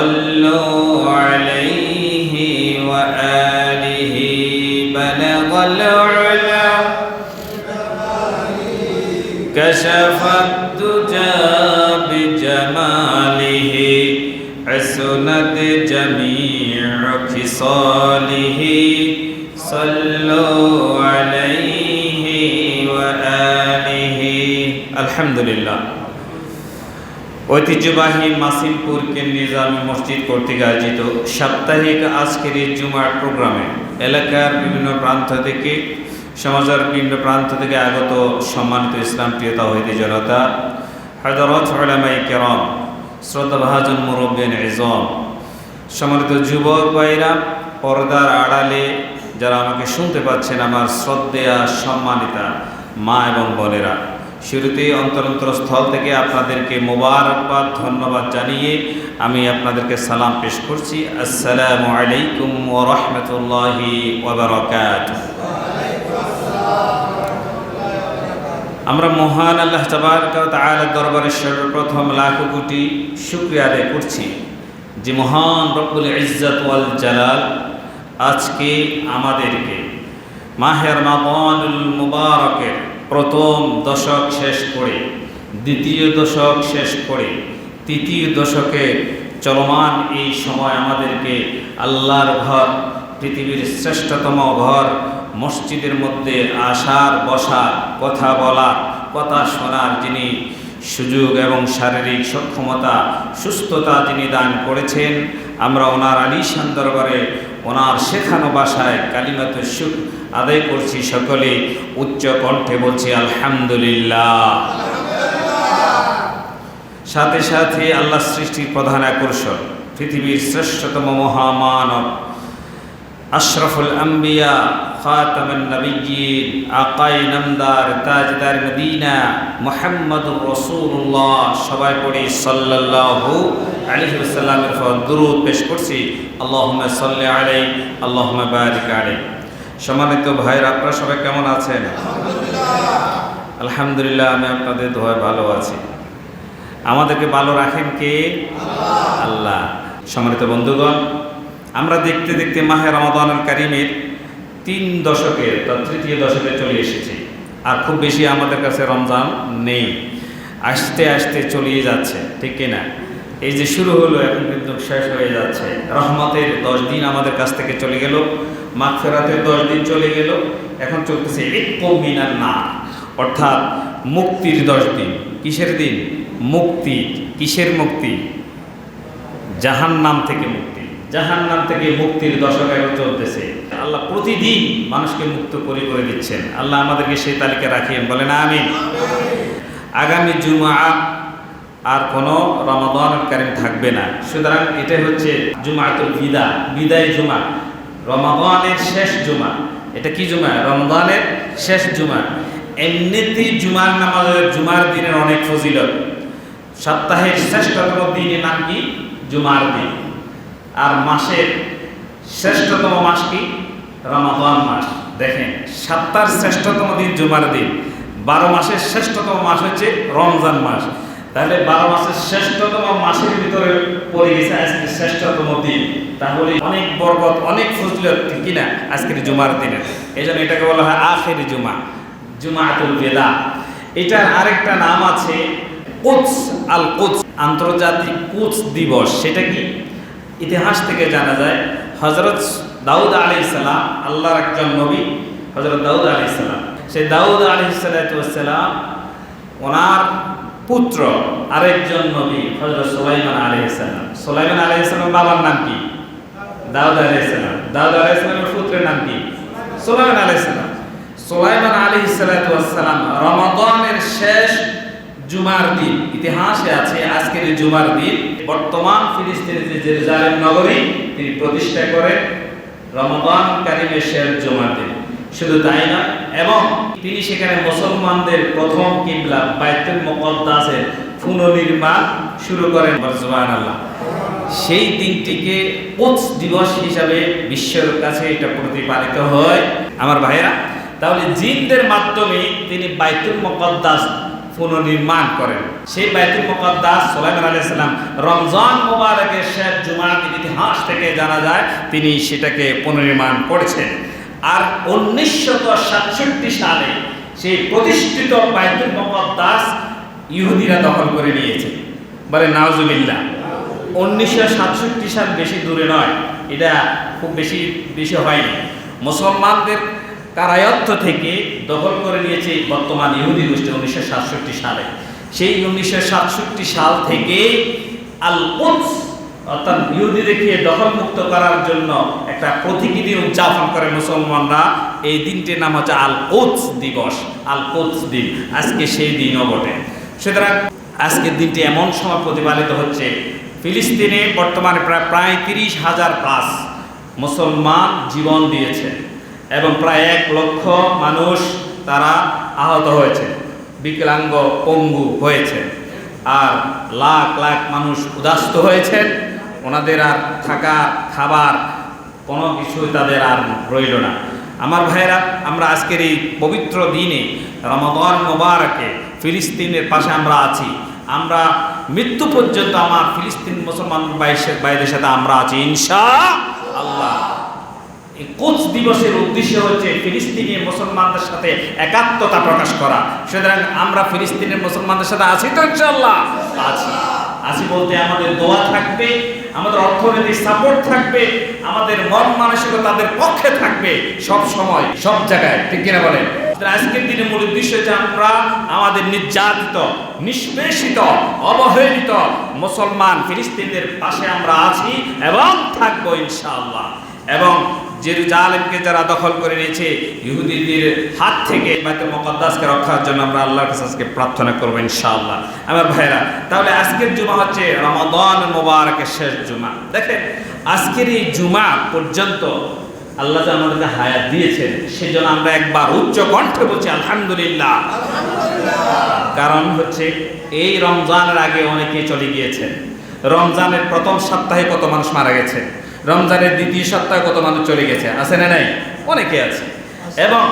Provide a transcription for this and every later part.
صلوا عليه وآله بلغ العلا. كشف الدجى بجماله حسنت جميع خصاله. صلوا عليه وآله. الحمد لله. ঐতিহ্যবাহী মাসিমপুর কেন্দ্রীয় জামি মসজিদ কর্তৃক আয়োজিত সাপ্তাহিক আজকের এই জুমার প্রোগ্রামে এলাকার বিভিন্ন প্রান্ত থেকে, সমাজের বিভিন্ন প্রান্ত থেকে আগত সম্মানিত ইসলাম প্রিয়তা হইতে জনতা হজরত হলামাই কেরম শ্রদ্ধা ভাজন মুরব্বেন এজম, সম্মানিত যুবক ভাইরা, পর্দার আড়ালে যারা আমাকে শুনতে পাচ্ছেন, আমার শ্রদ্ধেয়া সম্মানিতা মা এবং বোনেরা। শুরুতেই অন্তরন্তর স্থল থেকে আপনাদেরকে মোবারকবাদ, ধন্যবাদ জানিয়ে আমি আপনাদেরকে সালাম পেশ করছি। আসসালামু আলাইকুম ও রহমতুল্লাহি ওবরাকাত আমরা মহান আল্লাহ তাআলার দরবারে সর্বপ্রথম লাখো কোটি শুক্রিয়া আদায় করছি যে মহান রব্বুল ইজ্জত ওয়াল জালাল আজকে আমাদেরকে মাহের মাবানুল মুবারকের প্রথম দশক শেষ করে, দ্বিতীয় দশক শেষ করে, তৃতীয় দশকে চলমান এই সময় আমাদেরকে আল্লাহর ঘর, পৃথিবীর শ্রেষ্ঠতম ঘর, মসজিদের মধ্যে আসার, বসার, কথা বলার, কথা শোনার যিনি সুযোগ এবং শারীরিক সক্ষমতা, সুস্থতা যিনি দান করেছেন, আমরা ওনার আলিশান দরবারে ওনার শেখানো বাসায় কালিমাত সুখ আদায় করছি সকলে উচ্চ কণ্ঠে বলছি, আলহামদুলিল্লাহ। সাথে সাথে আল্লাহ সৃষ্টির প্রধান আকর্ষণ, পৃথিবীর শ্রেষ্ঠতম মহামানব, আশরাফুল আম্বিয়া খাতামান নবিয়্যিন আকাই নামদার তাজদার মদিনা মুহাম্মদুর রাসূলুল্লাহ। সবাই পড়ি সাল্লাল্লাহু আলাইহি ওয়াসাল্লামের উপর দরুদ পেশ করছি। আল্লাহুম্মা সাল্লি আলাইহি আল্লাহুম্মা বারিক আলাইহি। সম্মানিত ভাইরা আপনারা সবাই কেমন আছেন? আলহামদুলিল্লাহ। আমি আপনাদের দোয়ায় ভালো আছি। আমাদেরকে ভালো রাখেন কে? আল্লাহ। সম্মানিত বন্ধুগণ আমরা দেখতে দেখতে মাহে রমাদানুল কারিমের তিন দশকের বা তৃতীয় দশকে চলে এসেছে। আর খুব বেশি আমাদের কাছে রমজান নেই। আসতে আসতে চলিয়ে যাচ্ছে, ঠিক কিনা? এই যে শুরু হলো, এখন কিন্তু শেষ হয়ে যাচ্ছে। রহমতের দশ দিন আমাদের কাছ থেকে চলে গেল, মাগফেরাতের দশ দিন চলে গেল, এখন চলতেছে একটু মিনার না অর্থাৎ মুক্তির দশ দিন। কিসের দিন? মুক্তি। কিসের মুক্তি? জাহান নাম থেকে মুক্তি। জাহান নাম থেকে মুক্তির দশক চলতেছে। আল্লাহ প্রতিদিন মানুষকে মুক্ত করে করে দিচ্ছেন। আল্লাহ আমাদেরকে সেই তালিকা রাখিয়েন, বলেন আমি আগামী জুমা আর কোনো রমাদান কারিম থাকবে না। সুতরাং এটাই হচ্ছে জুমাতুল বিদা, বিদায় জুমা। রমাদানের শেষ জুমা। এটা কি জুমা? রমজানের শেষ জুমা। এমনিতেই জুমার নামাজের জুমার দিনের অনেক ফজিলত। সপ্তাহের শ্রেষ্ঠতম দিনের নাম কি? জুমার দিন। আর মাসের শ্রেষ্ঠতম মাস কি? রমাদান মাস। দেখেন, সাতটার শ্রেষ্ঠতম দিন জুমার দিন। বারো মাসের শ্রেষ্ঠতম মাস হচ্ছে রমজান মাস। তাহলে বারো মাসের শ্রেষ্ঠতম মাসের ভিতরে পড়ে গেছে আজকে শ্রেষ্ঠতম দিন। তাহলে অনেক বরকত, অনেক ফজলত কিনা? আজকের জুমার দিনে। এই জন্য এটাকে বলা হয় আখের জুমা, জুমাতুল বেদা এটার আরেকটা নাম আছে কোচ আল কোচ আন্তর্জাতিক কোচ দিবস। সেটা কি? ইতিহাস থেকে জানা যায় হজরত দাউদ আলি সালাম আল্লাহর একজন নবী হজরত দাউদ আলি সালাম। সেই দাউদ আলি সালাম ওনার পুত্র আরেকজন নবী হজরত সোলাইমান আলি সোলাইমান আলি বাবার নাম কি? দাউদ আলি দাউদ আলি সালামের পুত্রের নাম কি? সোলাইমান আলি সালাম। সোলাইমান আলী সালাম রমাদানের শেষ জুমার দিন। ইতিহাসে আছে আজকের জুমার দিন। বর্তমান ফিলিস্তিনের যে জেরুজালেম নগরী, তিনি প্রতিষ্ঠা করেন রমাদান কারিমের শেষ জুমার দিন শুধু তাই না, এবং তিনি সেখানে মুসলমানদের প্রথম কিবলা বাইতুল মুকদ্দাসের পুনর্নির্মাণ শুরু করেন। সুবহানাল্লাহ। সেই দিনটিকে কোচ দিবস হিসাবে বিশ্বের কাছে এটা প্রতিপালিত হয়। আমার ভাইয়েরা, তাহলে জিনদের মাধ্যমে তিনি বাইতুল মুকদ্দাস পুনর্নির্মাণ করেন। সেই বাইতুল মুকদ্দাস সুলাইমান আলাইহিস সালাম রমজান মোবারকের শেষ জুমার ইতিহাস থেকে জানা যায়, তিনি সেটাকে পুনর্নির্মাণ করেছেন। আর উনিশশো সাতষট্টি সালে সেই প্রতিষ্ঠিত বাইতুল মুকদ্দাস ইহুদিরা দখল করে নিয়েছে। বলে নাওজুবিল্লাহ উনিশশো সাতষট্টি সাল বেশি দূরে নয়। এটা খুব বেশি বেশি হয়নি। মুসলমানদের কারায়ত্ত থেকে দখল করে নিয়েছে বর্তমান ইহুদি গোষ্ঠী উনিশশো সাতষট্টি সালে। সেই উনিশশো সাতষট্টি সাল থেকে আল কুদস অর্থাৎ ইহুদিদেরকে দখলমুক্ত করার জন্য একটা প্রতীকী দিন উদযাপন করে মুসলমানরা। এই দিনটির নাম হচ্ছে আল কোচ দিবস আল কোচ দিন। আজকে সেই দিনও বটে। সুতরাং আজকের দিনটি এমন সময় প্রতিপালিত হচ্ছে, ফিলিস্তিনে বর্তমানে প্রায় প্রায় তিরিশ হাজার প্লাস মুসলমান জীবন দিয়েছে। এবং প্রায় এক লক্ষ মানুষ তারা আহত হয়েছে। বিকলাঙ্গ পঙ্গু হয়েছে। আর লাখ লাখ মানুষ উদাস্ত হয়েছেন ওনাদের আর থাকা খাবার কোনো কিছুই তাদের আর রইল না। আমার ভাইয়েরা, আমরা আজকের এই পবিত্র দিনে, রমাদান মোবারকে ফিলিস্তিনের পাশে আমরা আছি। আমরা মৃত্যু পর্যন্ত আমার ফিলিস্তিন মুসলমান বাইশের বাইরের সাথে আমরা আছি। ইনশা আল্লাহ। কোচ দিবসের উদ্দেশ্য হচ্ছে ফিলিস্তিনি মুসলমানদের সাথে একাত্মতা প্রকাশ করা। সুতরাং আমরা ফিলিস্তিনের মুসলমানদের সাথে আছি তো ইনশাল্লাহ আছি। আছি বলতে আমাদের দোয়া থাকবে, আমাদের অর্থনৈতিক সাপোর্ট থাকবে, আমাদের মন মানসিকতা তাদের পক্ষে থাকবে সব সময়, সব জায়গায়। ঠিক কিনা বলেন? আজকের দিনে মূল উদ্দেশ্য হচ্ছে আমরা আমাদের নির্যাতিত, নিষ্পেষিত, অবহেলিত মুসলমান ফিলিস্তিনদের পাশে আমরা আছি এবং থাকব ইনশাআল্লাহ। এবং জেরুজালেমকে যারা দখল করে নিয়েছে ইহুদিদের হাত থেকে বাইতুল মুকদ্দাসকে রক্ষার জন্য আমরা আল্লাহর কাছে আজকে প্রার্থনা করব ইনশাআল্লাহ। আমার ভাইরা তাহলে আজকের জুমা হচ্ছে রমাদান মোবারকের শেষ জুমা। দেখেন আজকের এই জুমা পর্যন্ত আল্লাহ যে আমাদেরকে হায়াত দিয়েছেন সেজন্য আমরা একবার উচ্চ কণ্ঠে বলছি আলহামদুলিল্লাহ। কারণ হচ্ছে এই রমজানের আগে অনেকে চলে গিয়েছেন। রমজানের প্রথম সপ্তাহে কত মানুষ মারা গেছে? রমজানের দ্বিতীয় সপ্তাহে কত মানুষ চলে গেছে? আছে না নাই? অনেকে আছে। এবং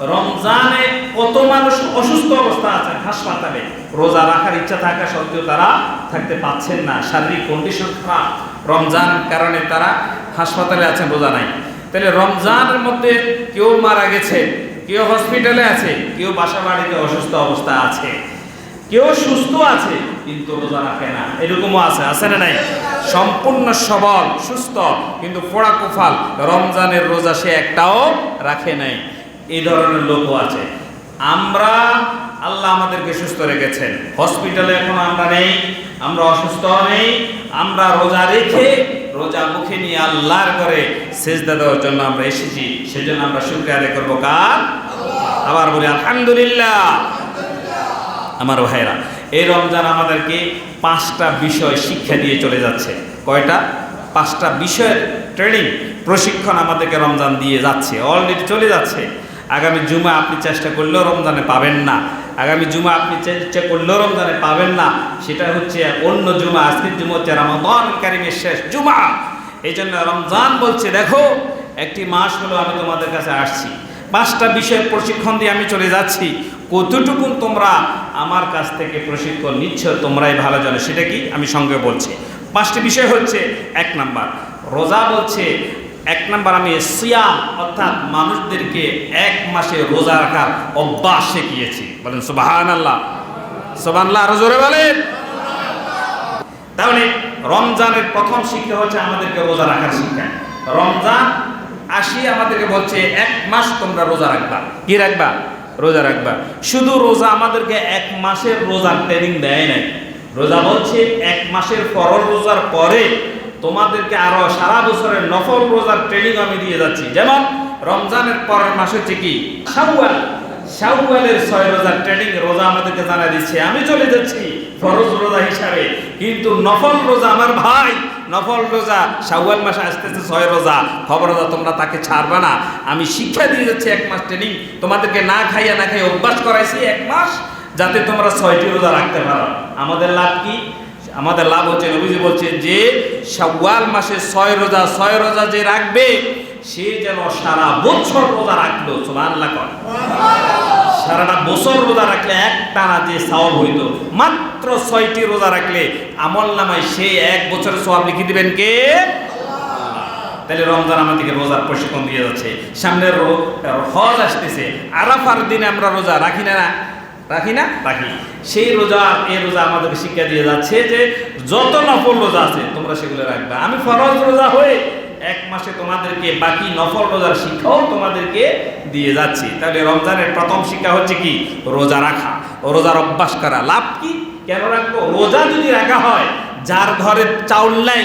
রমজানে কত মানুষ অসুস্থ অবস্থা আছে হাসপাতালে রোজা রাখার ইচ্ছা থাকা সত্ত্বেও তারা থাকতে পাচ্ছেন না। শারীরিক কন্ডিশন খারাপ। রমজান কারণে তারা হাসপাতালে আছেন, রোজা নাই। তাহলে রমজানের মধ্যে কেউ মারা গেছে, কেউ হসপিটালে আছে, কেউ বাসা বাড়িতে অসুস্থ অবস্থা আছে, কেউ সুস্থ আছে কিন্তু রোজা রাখে না। এরকমও আছে আছে না নাই? সম্পূর্ণ সবল, সুস্থ, কিন্তু ফোড়া কুফাল, রমজানের রোজা সে একটাও রাখে নাই। এই ধরনের লোকও আছে। আমরা, আল্লাহ আমাদেরকে সুস্থ রেখেছেন। হসপিটালে এখন আমরা নেই, আমরা অসুস্থ নেই, আমরা রোজা রেখে, রোজা মুখে নিয়ে আল্লাহর করে সেজদা দেওয়ার জন্য আমরা এসেছি। সেজন্য আমরা শুক্রিয়া আদায় করব কার? আবার বলি, আলহামদুলিল্লাহ। আমার ভাইরা এই রমজান আমাদেরকে পাঁচটা বিষয় শিক্ষা দিয়ে চলে যাচ্ছে। কয়টা? পাঁচটা বিষয়ের ট্রেনিং প্রশিক্ষণ আমাদেরকে রমজান দিয়ে যাচ্ছে। অলরেডি চলে যাচ্ছে। আগামী জুমা আপনি চেষ্টা করলেও রমজানে পাবেন না। আগামী জুমা আপনি চেষ্টা করলেও রমজানে পাবেন না। সেটা হচ্ছে অন্য জুমা, আজকের জুমা হচ্ছে রামাদান কারিমের শেষ জুমা। এই জন্য রমজান বলছে, দেখো, একটি মাস হলো আমি তোমাদের কাছে আসছি। পাঁচটা বিষয়ের প্রশিক্ষণ দিয়ে আমি চলে যাচ্ছি। কতটুকু তোমরা আমার কাছ থেকে প্রশিক্ষণ নিচ্ছ, তোমরাই ভালো জানো, সেটা কি? আমি সঙ্গে বলছি। পাঁচটি বিষয় হচ্ছে, এক নাম্বার, রোজা বলছে, এক নাম্বার আমি সিয়াম, অর্থাৎ মানুষদেরকে এক মাসে রোজা রাখার অভ্যাস শিখিয়েছি। বলেন সুবাহান আল্লাহ সুবাহ আল্লাহ আরও জোরে বলেন। তাহলে রমজানের প্রথম শিক্ষা হচ্ছে আমাদেরকে রোজা রাখার শিক্ষা। রমজান আসি আমাদেরকে বলছে, এক মাস তোমরা রোজা রাখবা। কি রাখবা? রোজা রাখবা। শুধু রোজা আমাদেরকে এক মাসের রোজার ট্রেনিং দেয় নাই। রোজা বলছে, এক মাসের ফরজ রোজার পরে তোমাদেরকে আরও সারা বছরের নফল রোজার ট্রেনিং আমি দিয়ে যাচ্ছি। যেমন রমজানের পরের মাস হচ্ছে কি? শাওয়াল। শাওয়ালের ছয় রোজার ট্রেনিং রোজা আমাদেরকে জানা দিচ্ছে। আমি চলে যাচ্ছি ফরজ রোজা হিসাবে। কিন্তু নফল রোজা আমার ভাই, নফল রোজা শাওয়াল মাসে আসতেছে ছয় রোজা। খবর রোজা তোমরা তাকে ছাড়বা না। আমি শিক্ষা দিয়ে যাচ্ছি এক মাস ট্রেনিং তোমাদেরকে না খাইয়া না খাইয়া অভ্যাস করাইছি এক মাস, যাতে তোমরা ছয়টি রোজা রাখতে পারো। আমাদের লাভ কি? আমাদের লাভ হচ্ছে, নবীজি বলছে যে, শাওয়াল মাসে ছয় রোজা ছয় রোজা যে রাখবে সে যেন সারা বছর রোজা রাখল, সুবহানাল্লাহ কর। সারাটা বছর রোজা রাখলে এক টানা যে সওয়াব হইতো, মাত্র ছয়টি রোজা রাখলে আমল নামায় সে এক বছরের সওয়াব লিখে দিবেন কে? তাহলে রমজান আমাদেরকে রোজার প্রশিক্ষণ দিয়ে যাচ্ছে। সামনের হজ আসতেছে। আরাফার দিনে আমরা রোজা রাখি না না? রাখি না? রাখি। সেই রোজা, এই রোজা আমাদেরকে শিক্ষা দিয়ে যাচ্ছে যে যত নফল রোজা আছে, তোমরা সেগুলো রাখবা। আমি ফরজ রোজা হয়ে এক মাসে তোমাদেরকে বাকি নফল রোজার শিক্ষাও তোমাদেরকে দিয়ে যাচ্ছি। তাহলে রমজানের প্রথম শিক্ষা হচ্ছে কি? রোজা রাখা। রোজার অভ্যাস করা। লাভ কি? কেন রাখব? রোজা যদি রাখা হয়, যার ঘরে চাউল নাই,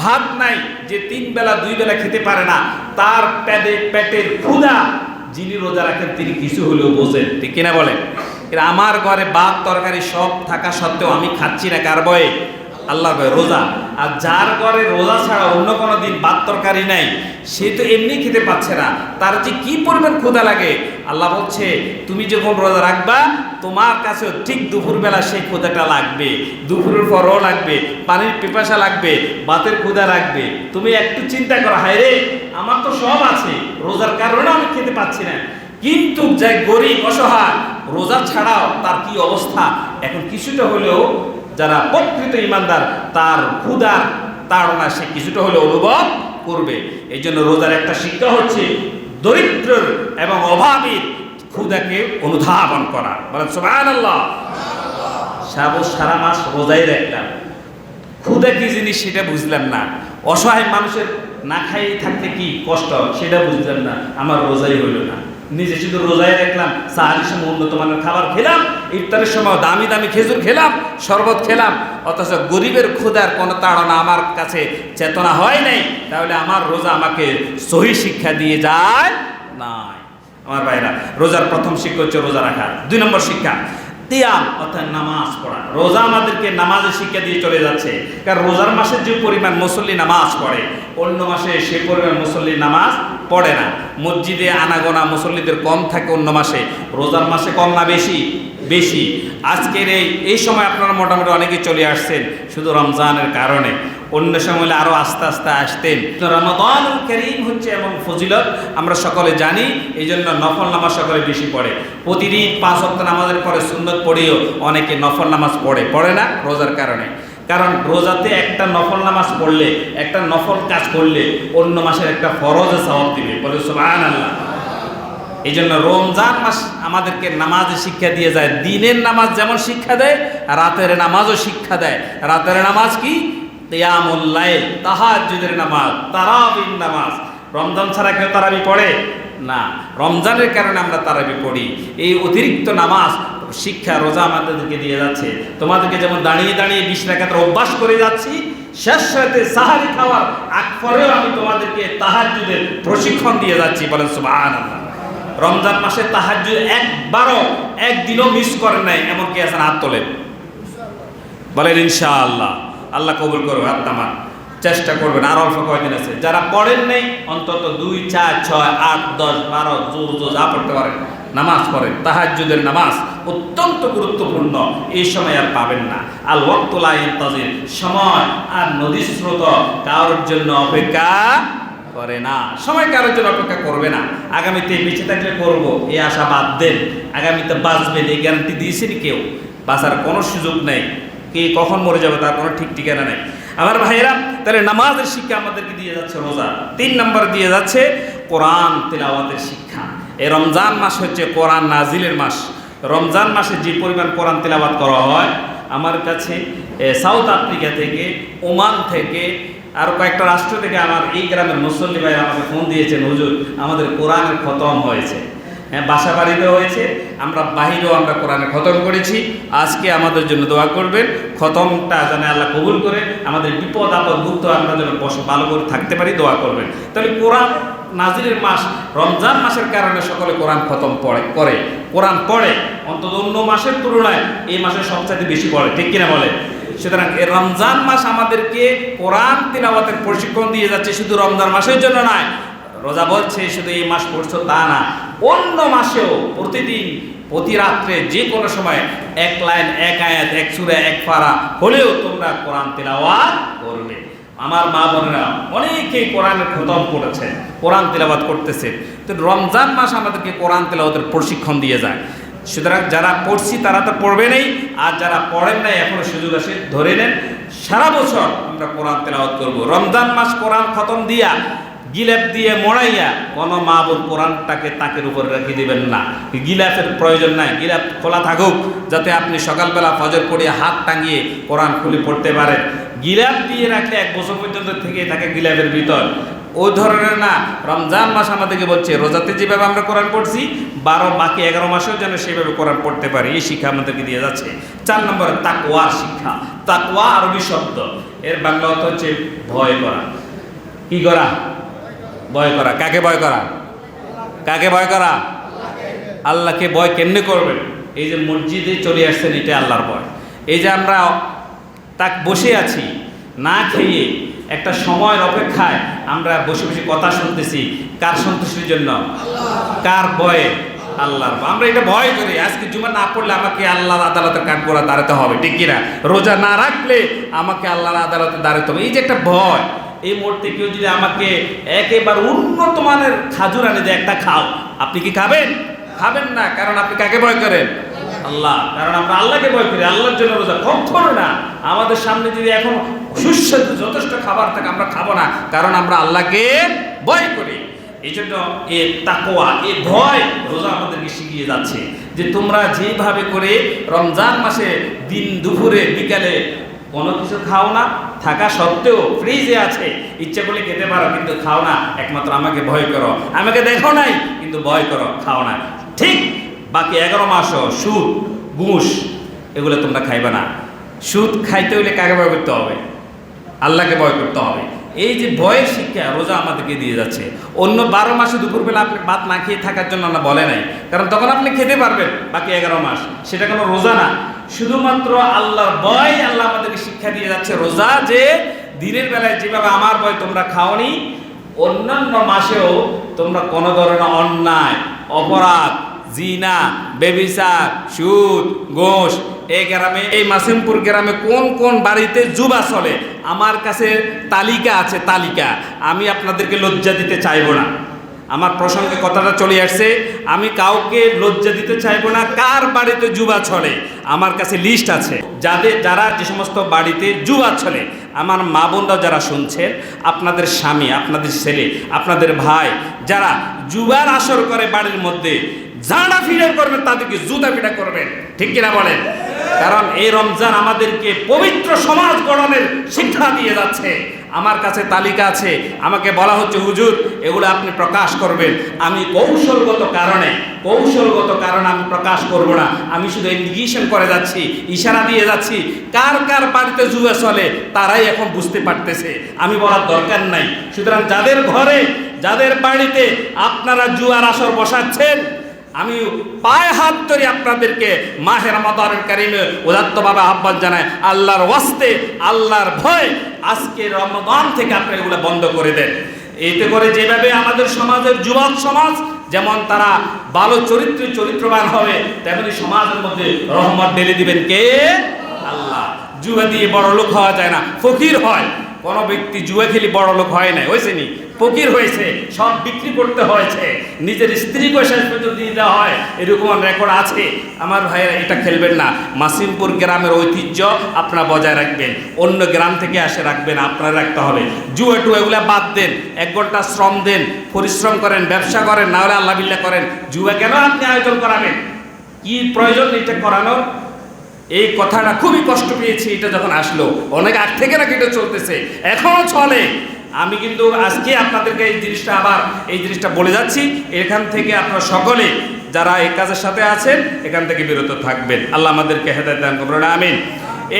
ভাত নাই, যে তিন বেলা, দুই বেলা খেতে পারে না, তার পেটে পেটের ক্ষুধা, যিনি রোজা রাখেন, তিনি কিছু হলেও বোঝেন। ঠিক কিনা বলেন? আমার ঘরে ভাত, তরকারি সব থাকা সত্ত্বেও আমি খাচ্ছি না। কার বয়ে আল্লাহর ভয়ে রোজা। আর যার ঘরে রোজা ছাড়া অন্য কোনো দিন ভাত তরকারি নাই, সে তো এমনি খেতে পাচ্ছে না। তার যে কি পরিমাণ ক্ষুধা লাগে? আল্লাহ বলছে, তুমি যখন রোজা রাখবা, তোমার কাছেও ঠিক দুপুরবেলা সেই ক্ষুধাটা লাগবে। দুপুরের পরও লাগবে, পানির পিপাসা লাগবে বাতের ক্ষুধা লাগবে। তুমি একটু চিন্তা করো, হায় রে, আমার তো সব আছে, রোজার কারণে আমি খেতে পাচ্ছি না। কিন্তু যে গরিব অসহায়, রোজা ছাড়াও তার কি অবস্থা? এখন কিছুটা হলেও যারা প্রকৃত ইমানদার, তার ক্ষুধার তাড়না সে কিছুটা হলে অনুভব করবে। এই জন্য রোজার একটা শিক্ষা হচ্ছে দরিদ্রর এবং অভাবীর ক্ষুদাকে অনুধাবন করা। বলেন সুবহান আল্লাহ সারা মাস রোজাই রাখলাম ক্ষুদা কি জিনিস সেটা বুঝলাম না। অসহায় মানুষের না খাইয়ে থাকতে কি কষ্ট? সেটা বুঝলাম না। আমার রোজাই হইল না। নিজে শুধু রোজাই রাখলাম সাহারির সময় উন্নত মানের খাবার খেলাম, ইফতারের সময় দামি দামি খেজুর খেলাম, শরবত খেলাম, অথচ গরিবের ক্ষুদার কোনো তাড়না আমার কাছে চেতনা হয় নাই, তাহলে আমার রোজা আমাকে সহি শিক্ষা দিয়ে যায় নাই। আমার ভাইরা, রোজার প্রথম শিক্ষা হচ্ছে রোজা রাখা। দুই নম্বর শিক্ষা, তিয়াম অর্থাৎ নামাজ পড়া। রোজা আমাদেরকে নামাজের শিক্ষা দিয়ে চলে যাচ্ছে, কারণ রোজার মাসে যে পরিমাণ মুসল্লি নামাজ পড়ে, অন্য মাসে সে পরিমাণ মুসল্লি নামাজ পড়ে না। মসজিদে আনাগোনা মুসল্লিদের কম থাকে অন্য মাসে। রোজার মাসে কম না, বেশি? বেশি। আজকের এই এই সময় আপনারা মোটামুটি অনেকেই চলে আসছেন শুধু রমজানের কারণে। অন্য সময় আরও আস্তে আস্তে আসতেন। তো রমাদান করিম হচ্ছে এমন ফজিলত, আমরা সকলে জানি এই জন্য নফল নামাজ সকলে বেশি পড়ে। প্রতিদিন পাঁচ অক্ট নামাজের পরে সুন্দর পড়েও অনেকে নফল নামাজ পড়ে পড়ে না রোজার কারণে। কারণ রোজাতে একটা নফল নামাজ পড়লে, একটা নফল কাজ করলে অন্য মাসের একটা ফরজে সওয়াব দিবে। বলে সুবহান আল্লাহ এই জন্য রমজান মাস আমাদেরকে নামাজে শিক্ষা দিয়ে যায়। দিনের নামাজ যেমন শিক্ষা দেয়, রাতের নামাজও শিক্ষা দেয়। রাতের নামাজ কি? তেয়ামুল্লাইল তাহাজ্জুদের নামাজ, তারাবির নামাজ। রমজান ছাড়া কেউ তারাবি পড়ে? না। রমজানের কারণে আমরা তারাবি পড়ি। এই অতিরিক্ত নামাজ শিক্ষা, রোজা আমাদেরকে দিয়ে যাচ্ছে। তোমাদেরকে যেমন দাঁড়িয়ে দাঁড়িয়ে বিশ রাখাতের অভ্যাস করে যাচ্ছি, শেষ সাথে সাহারি খাওয়ার আগ পরেও আমি তোমাদেরকে তাহাজ্জুদের প্রশিক্ষণ দিয়ে যাচ্ছি। বলেন, সুবহানাল্লাহ। রমজান মাসে তাহাজ্জুদ একবারও একদিনও মিস করেন নাই, এমনকি আছেন হাত তোলেন। বলেন, ইনশাআল্লাহ। আল্লাহ কবুল করবে হাত নামান। চেষ্টা করবেন। আর অল্প কয়েকদিন আছে। যারা পড়েন নেই, অন্তত দুই, চার, ছয়, আট, দশ, বারো, জোর জোর, যা পড়তে পারেন। নামাজ পড়েন। তাহাজ্জুদের নামাজ অত্যন্ত গুরুত্বপূর্ণ। এই সময় আর পাবেন না। আল ওয়াক্তুলা ইন্তাজির। সময় আর নদীর স্রোত কারোর জন্য অপেক্ষা করে না। সময় কারোর জন্য অপেক্ষা করবে না। আগামীতে বেঁচে থাকলে করব। এই আশা বাদ দেন। আগামীতে বাঁচবেন, এই গ্যারান্টি দিয়েছেন কেউ। বাঁচার কোনো সুযোগ নেই। কে কখন মরে যাবে তার কোনো ঠিক ঠিকানা নেই। আমার ভাইয়েরা তাহলে নামাজের শিক্ষা আমাদেরকে দিয়ে যাচ্ছে রোজা। তিন নম্বর দিয়ে যাচ্ছে কোরআন তেলাওয়াতের শিক্ষা। এই রমজান মাস হচ্ছে কোরআন নাজিলের মাস। রমজান মাসে যে পরিমাণ কোরআন তেলাওয়াত করা হয়, আমার কাছে সাউথ আফ্রিকা থেকে, ওমান থেকে, আর কয়েকটা রাষ্ট্র থেকে আমার এই গ্রামের মুসল্লি ভাই আমাকে ফোন দিয়েছেন, হুজুর, আমাদের কোরআনের খতম হয়েছে। হ্যাঁ বাসা বাড়িতে হয়েছে। আমরা বাহিরেও আমরা কোরআনে খতম করেছি। আজকে আমাদের জন্য দোয়া করবেন। খতমটা যেন আল্লাহ কবুল করে, আমাদের বিপদ আপদ মুক্ত আমরা যেন বস ভালো করে থাকতে পারি, দোয়া করবেন। তাহলে কোরআন নাজিরের মাস, রমজান মাসের কারণে সকলে কোরআন খতম পড়ে, করে। কোরআন পড়ে, অন্তত অন্য মাসের তুলনায় এই মাসে সবচাইতে বেশি পড়ে। ঠিক কিনা বলে? সুতরাং এই রমজান মাস আমাদেরকে কোরআন তিলাওয়াতের প্রশিক্ষণ দিয়ে যাচ্ছে শুধু রমজান মাসের জন্য নয় রোজা বলছে, শুধু এই মাস পড়ছো তা না, অন্য মাসেও প্রতিদিন, প্রতি রাত্রে যে কোনো সময় এক লাইন, এক আয়াত, এক সুরে, এক পারা হলেও তোমরা কোরআন তেলাওয়াত করবে। আমার মা বোনেরা, অনেকেই কোরআনের খতম করেছে, কোরআন তেলাওয়াত করতেছে। তো রমজান মাস আমাদেরকে কোরআন তেলাওয়াতের প্রশিক্ষণ দিয়ে যায়। সুতরাং যারা পড়ছি তারা তো পড়বে নেই, আর যারা পড়েন নাই, এখনও সুযোগ আসে ধরে নেন, সারা বছর আমরা কোরআন তেলাওয়াত করব। রমজান মাস কোরআন খতম দিয়া গিলাপ দিয়ে মোড়াইয়া কোনো মা বোন কোরআনটাকে তাকের উপরে রেখে দিবেন না। গিলাপের প্রয়োজন নাই, গিলাপ খোলা থাকুক, যাতে আপনি সকালবেলা ফজর পড়িয়ে হাত টাঙিয়ে কোরআন খুলে পড়তে পারেন। গিলাপ দিয়ে রাখলে এক বছর পর্যন্ত থেকে থাকে গিলাপের ভিতর। ওই ধরনের না, রমজান মাস আমাদেরকে বলছে, রোজাতে যেভাবে আমরা কোরআন পড়ছি, বারো, বাকি এগারো মাসেও যেন সেভাবে কোরআন পড়তে পারি। এই শিক্ষা আমাদেরকে দিয়ে যাচ্ছে। চার নম্বরে, তাকওয়ার শিক্ষা। তাকওয়া আরবি শব্দ। এর বাংলা অর্থ হচ্ছে ভয় করা। কি করা? ভয় করা। কাকে ভয় করা? কাকে ভয় করা? আল্লাহকে ভয় কেমনে করবেন? এই যে মসজিদে চলে আসছেন এটা আল্লাহর ভয়। এই যে আমরা তাক বসে আছি, না খেয়ে একটা সময়ের অপেক্ষায় আমরা বসে বসে কথা শুনতেছি, কার সন্তুষ্টির জন্য? কার ভয়ে? আল্লাহর। আমরা এটা ভয় করি। আজকে জুমা না পড়লে আমাকে আল্লাহর আদালতের কাঠ করা দাঁড়াতে হবে, ঠিক কিনা? রোজা না রাখলে আমাকে আল্লাহর আদালতে দাঁড়াতে হবে। এই যে একটা ভয় এই মুহূর্তে কেউ যদি আমাকে একেবারে উন্নত মানের খাজুর আনে যে একটা খাও। আপনি কি খাবেন? খাবেন না, কারণ আপনি কাকে ভয় করেন? আল্লাহ। কারণ আমরা আল্লাহকে ভয় করি, আল্লাহর জন্য রোজা কখনো না। আমাদের সামনে যদি এখন সুস্বাদু যথেষ্ট খাবার থাকে, আমরা খাব না, কারণ আমরা আল্লাহকে ভয় করি। এই জন্য এ তাকোয়া এ ভয় রোজা আমাদেরকে শিখিয়ে যাচ্ছে যে তোমরা যেভাবে করে রমজান মাসে দিন দুপুরে, বিকালে কোনো কিছু খাও না, থাকা সত্ত্বেও ফ্রিজে আছে। ইচ্ছা করলে খেতে পারো, কিন্তু খাও না, একমাত্র আমাকে ভয় করো। আমাকে দেখো নাই, কিন্তু ভয় করো, খাও না। ঠিক বাকি এগারো মাসও সুদ, ঘুষ, এগুলো তোমরা খাইবে না। সুদ খাইতে হলে কাকে ভয় করতে হবে? আল্লাহকে ভয় করতে হবে। এই যে ভয়ের শিক্ষা রোজা আমাদেরকে দিয়ে যাচ্ছে। অন্য বারো মাসে দুপুরবেলা আপনি ভাত না খেয়ে থাকার জন্য আমরা বলে নাই। কারণ তখন আপনি খেতে পারবেন, বাকি এগারো মাস। সেটা কোনো রোজা না। শুধুমাত্র আল্লাহর ভয় আল্লাহ আমাদেরকে শিক্ষা দিয়ে যাচ্ছে, রোজা যে দিনের বেলায় যেভাবে আমার ভয় তোমরা খাওনি, অন্যান্য মাসেও তোমরা কোনো ধরনের অন্যায়, অপরাধ, জিনা, বেবিচার, সুদ, ঘোষ, এই গ্রামে, এই মাসিমপুর গ্রামে কোন কোন বাড়িতে জুবা চলে? আমার কাছে তালিকা আছে, তালিকা। আমি আপনাদেরকে লজ্জা দিতে চাইব না। আমার প্রসঙ্গে কথাটা চলে আসছে, আমি কাউকে লজ্জা দিতে চাইব না, কার বাড়িতে জুবা চলে আমার কাছে লিস্ট আছে। যাদের, যারা যে সমস্ত বাড়িতে জুবা চলে আমার মা বোনরা যারা শুনছেন, আপনাদের স্বামী, আপনাদের ছেলে, আপনাদের ভাই, যারা জুবার আসর করে বাড়ির মধ্যে জানা ফিডার করবেন, তাদেরকে জুতা ফিডা করবেন। ঠিক কিনা বলেন? কারণ এই রমজান আমাদেরকে পবিত্র সমাজ গঠনের শিক্ষা দিয়ে যাচ্ছে। আমার কাছে তালিকা আছে। আমাকে বলা হচ্ছে, হুজুর, এগুলো আপনি প্রকাশ করবেন। আমি কৌশলগত কারণে কৌশলগত কারণে আমি প্রকাশ করব না। আমি শুধু ইন্ডিকেশন করে যাচ্ছি, ইশারা দিয়ে যাচ্ছি। কার কার বাড়িতে জুয়া চলে, তারাই এখন বুঝতে পারতেছে। আমি বলার দরকার নাই। সুতরাং যাদের ঘরে, যাদের বাড়িতে আপনারা জুয়ার আসর বসাচ্ছেন আমি পায়ে হাত ধরে আপনাদেরকে মাহে রমাদানের কারিমে উদাত্তভাবে আহ্বান জানাই, আল্লাহর ওয়াস্তে, আল্লাহর ভয়, আজকে রমদান থেকে আপনি এগুলো বন্ধ করে দেন। এতে করে যেভাবে আমাদের সমাজের যুবক সমাজ, যেমন তারা ভালো চরিত্র, চরিত্রবান হবে, তেমনি সমাজের মধ্যে রহমত ঢেলে দিবেন কে? আল্লাহ। জুয়া দিয়ে বড় লোক হওয়া যায় না, ফকির হয়। কোনো ব্যক্তি জুয়া খেলি বড় লোক হয় না হয়েছে নি? ফকির হয়েছে, সব বিক্রি করতে হয়েছে। নিজের স্ত্রীকে শেষ পর্যন্ত দিয়ে দেওয়া হয়, এরকম রেকর্ড আছে। আমার ভাইয়েরা, এটা খেলবেন না। মাসিমপুর গ্রামের ঐতিহ্য আপনারা বজায় রাখবেন। অন্য গ্রাম থেকে আসে রাখবেন, আপনারা রাখতে হবে। জুয়া টু এগুলো বাদ দেন, এক ঘণ্টা শ্রম দেন, পরিশ্রম করেন, ব্যবসা করেন, না হলে আল্লাহ বিল্লাহ করেন। জুয়া কেন আপনি আয়োজন করাবেন? কি প্রয়োজন এটা করানোর? এই কথাটা খুবই কষ্ট পেয়েছি, এটা যখন আসলো। অনেক আগ থেকে নাকি এটা চলতেছে। এখনও চলে। আমি কিন্তু আজকে আপনাদেরকে এই জিনিসটা আবার, এই জিনিসটা বলে যাচ্ছি। এখান থেকে আপনারা সকলে যারা এই কাজের সাথে আছেন, এখান থেকে বিরত থাকবেন। আল্লাহ আমাদেরকে হেদায় দান করবেন আমিন।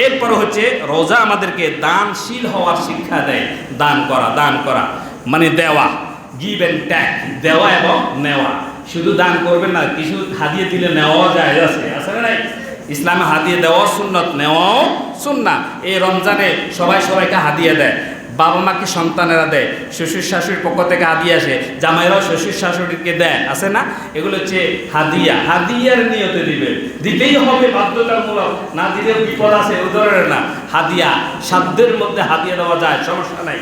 এরপর হচ্ছে, রোজা আমাদেরকে দানশীল হওয়ার শিক্ষা দেয়। দান করা দান করা। মানে দেওয়া গিভ অ্যান্ড ট্যাক দেওয়া এবং নেওয়া। শুধু দান করবেন না, কিছু হাদিয়ে দিলে নেওয়া যায়, আছে? না নাই? ইসলামে হাদিয়ে দেওয়াও সুন্নত, নেওয়াও সুন্না এই রমজানে সবাই সবাইকে হাদিয়ে দেয়। বাবা মাকে সন্তানেরা দেয়? শ্বশুর শাশুড়ির পক্ষ থেকে হাদিয়ে আসে। জামাইরাও শ্বশুর শাশুড়িকে দেয়। আছে না? এগুলো হচ্ছে হাদিয়া। হাদিয়ার নিয়তে দিবে। দিতেই হবে বাধ্যতামূলক। না দিলেও বিপদ আছে ধরনের না। হাদিয়া। সাধ্যের মধ্যে হাদিয়া দেওয়া যায়, সমস্যা নাই।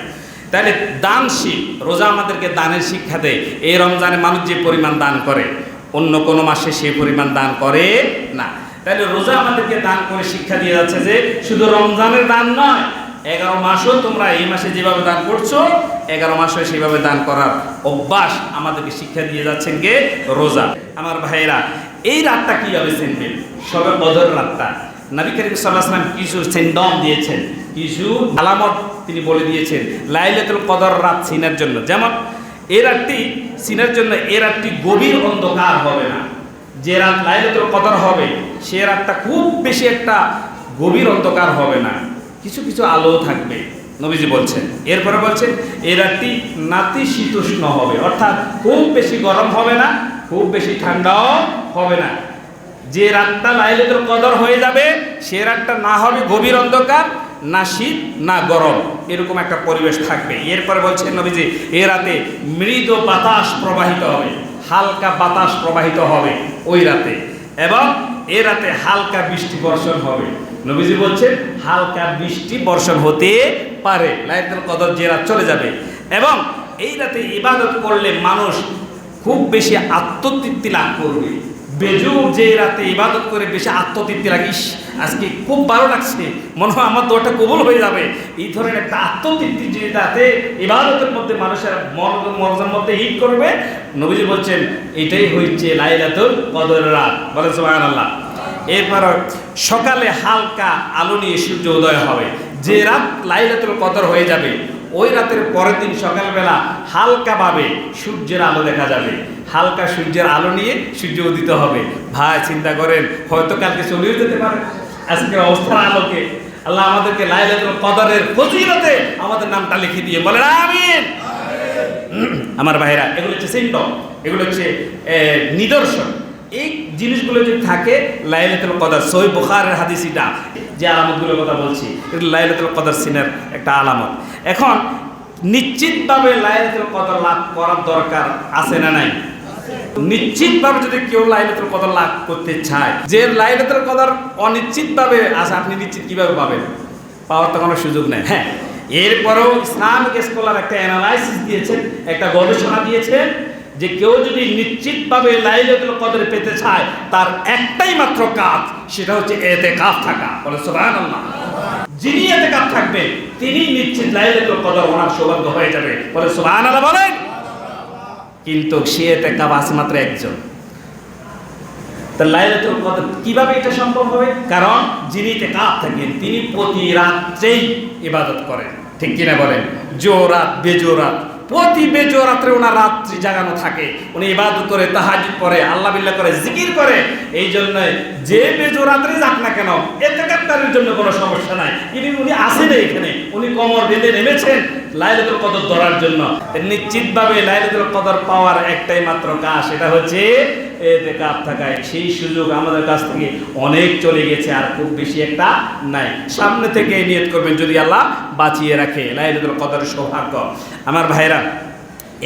তাহলে দানশীল, রোজা আমাদেরকে দানের শিক্ষা দেয়। এই রমজানে মানুষ যে পরিমাণ দান করে, অন্য কোনো মাসে সেই পরিমাণ দান করে না। তাহলে রোজা আমাদেরকে দান করে শিক্ষা দিয়ে যাচ্ছে যে, শুধু রমজানের দান নয় এগারো মাসও তোমরা এই মাসে যেভাবে দান করছ, এগারো মাসও সেইভাবে দান করার অভ্যাস আমাদেরকে শিক্ষা দিয়ে যাচ্ছেন কে? রোজা। আমার ভাইয়েরা, এই রাতটা কীভাবে চিনবেন সবে বদর রাতটা। নবী করিম সাল্লাহাম কিছু সেন্ডম দিয়েছেন। কিছু আলামত তিনি বলে দিয়েছেন, লাইলাতুল কদর রাত চিনার জন্য। যেমন, এ রাতটি চিনার জন্য এ রাতটি গভীর অন্ধকার হবে না। যে রাত লাইলাতুল কদর হবে, সে রাতটা খুব বেশি একটা গভীর অন্ধকার হবে না। কিছু কিছু আলো থাকবে, নবীজি বলছেন। এরপরে বলছেন এই রাতটি নাতি শীতোষ্ণ হবে। অর্থাৎ খুব বেশি গরম হবে না, খুব বেশি ঠান্ডাও হবে না। যে রাতটা লাইলাতুল কদর হয়ে যাবে, সে রাতটা না হবে গভীর অন্ধকার, না শীত, না গরম। এরকম একটা পরিবেশ থাকবে। এরপরে বলছেন নবীজি, এ রাতে মৃদু বাতাস প্রবাহিত হবে, হালকা বাতাস প্রবাহিত হবে ওই রাতে এবং এ রাতে হালকা বৃষ্টি বর্ষণ হবে। নবীজি বলছেন, হালকা বৃষ্টি বর্ষণ হতে পারে। লাইলাতুল কদর যে রাত চলে যাবে। এবং এই রাতে ইবাদত করলে মানুষ খুব বেশি আত্মতৃপ্তি লাভ করবে। বেজুর যে রাতে ইবাদত করে বেশি আত্মতৃপ্তি লাগিস আজকে খুব ভালো লাগছে। মনে হয় আমার দোয়াটা কবল হয়ে যাবে। এই ধরনের একটা আত্মতৃপ্তি যে রাতে ইবাদতের মধ্যে মানুষের মন মনের মধ্যে হিট করবে, নবীজি বলছেন, এটাই হচ্ছে লাইলাতুল কদর রাত। বলে সুবহানাল্লাহ। এরপর সকালে হালকা আলো নিয়ে সূর্য উদয় হবে। যে রাত লাইলাতুল কদর হয়ে যাবে ওই রাতের পরের দিন সকালবেলা হালকাভাবে সূর্যের আলো দেখা যাবে। হালকা সূর্যের আলো নিয়ে সূর্য উদিত হবে। ভাই চিন্তা করেন হয়তো কালকে চলেও যেতে পারে। আজকের অবস্থার আলোকে আল্লাহ আমাদেরকে লাইলাতুল কদরের ফজিলতে আমাদের নামটা লিখে দিয়ে বলেন আমিন। আমার ভাইরা এগুলো হচ্ছে সিম্পটম এগুলো হচ্ছে নিদর্শন। এই জিনিসগুলো যদি থাকে, লাইলাতুল কদর সই বুখারের হাদিসিটা যে আলামতগুলোর কথা বলছি, এটা লাইলাতুল কদর সিনের একটা আলামত। এখন, নিশ্চিতভাবে লাইলাতুল কদর লাভ করার দরকার আছে না নাই? নিশ্চিতভাবে যদি কেউ লাইলাতুল কদর লাভ করতে চায়, যে লাইলাতুল কদর অনিশ্চিতভাবে আছে, আপনি নিশ্চিত কীভাবে পাবেন? পাওয়ার তো কোনো সুযোগ নেই। হ্যাঁ এরপরেও ইসলামিক স্কলার একটা অ্যানালাইসিস দিয়েছেন, একটা গবেষণা দিয়েছেন যে কেউ যদি নিশ্চিতভাবে লাইলাতুল কদর পেতে চায়, তার একটাই মাত্র কাজ, সেটা হচ্ছে এতে কাজ থাকা বলে যিনি এতে কাজ থাকবে, তিনি নিশ্চিত লাইলাতুল কদর ওনার সৌভাগ্য হয়ে যাবে। বলে সুবহানাল্লাহ বলেন। কিন্তু সে এতে কাপ আছে মাত্র একজন। তা লাইলাতুল কদর কীভাবে এটা সম্ভব হবে? কারণ যিনি কাপ থাকেন, তিনি প্রতি রাত্রেই ইবাদত করেন। ঠিক কিনা বলেন? জোরাত, বেজোরাত প্রতি বেজোরাত্রে ওনার রাত্রি জাগানো থাকে। উনি ইবাদত করে তাহাজ করে, আল্লাহ বিল্লাহ করে, জিকির করে। এই জন্য যে বেজো রাত্রে যাক না কেন, এতে জন্য কোনো সমস্যা নাই। কিন্তু উনি আসেন এখানে, উনি কমর বেঁধে নেমেছেন লাইলাতুল কদর ধরার জন্য। নিশ্চিতভাবে লাইলাতুল কদর পাওয়ার একটাই মাত্র কাজ, সেটা হচ্ছে এতে কাপ থাকায় সেই সুযোগ আমাদের কাছ থেকে অনেক চলে গেছে, আর খুব বেশি একটা নাই। সামনে থেকে নিয়ত করবেন, যদি আল্লাহ বাঁচিয়ে রাখে লাইলাতুল কদর সৌভাগ্য। আমার ভাইরা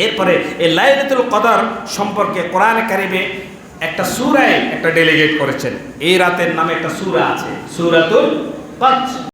এরপরে এই লাইলাতুল কদর সম্পর্কে কোরআন কারিমে একটা সূরায় একটা ডেলিগেট করেছেন। এই রাতের নামে একটা সূরা আছে, সূরাতুল কদর।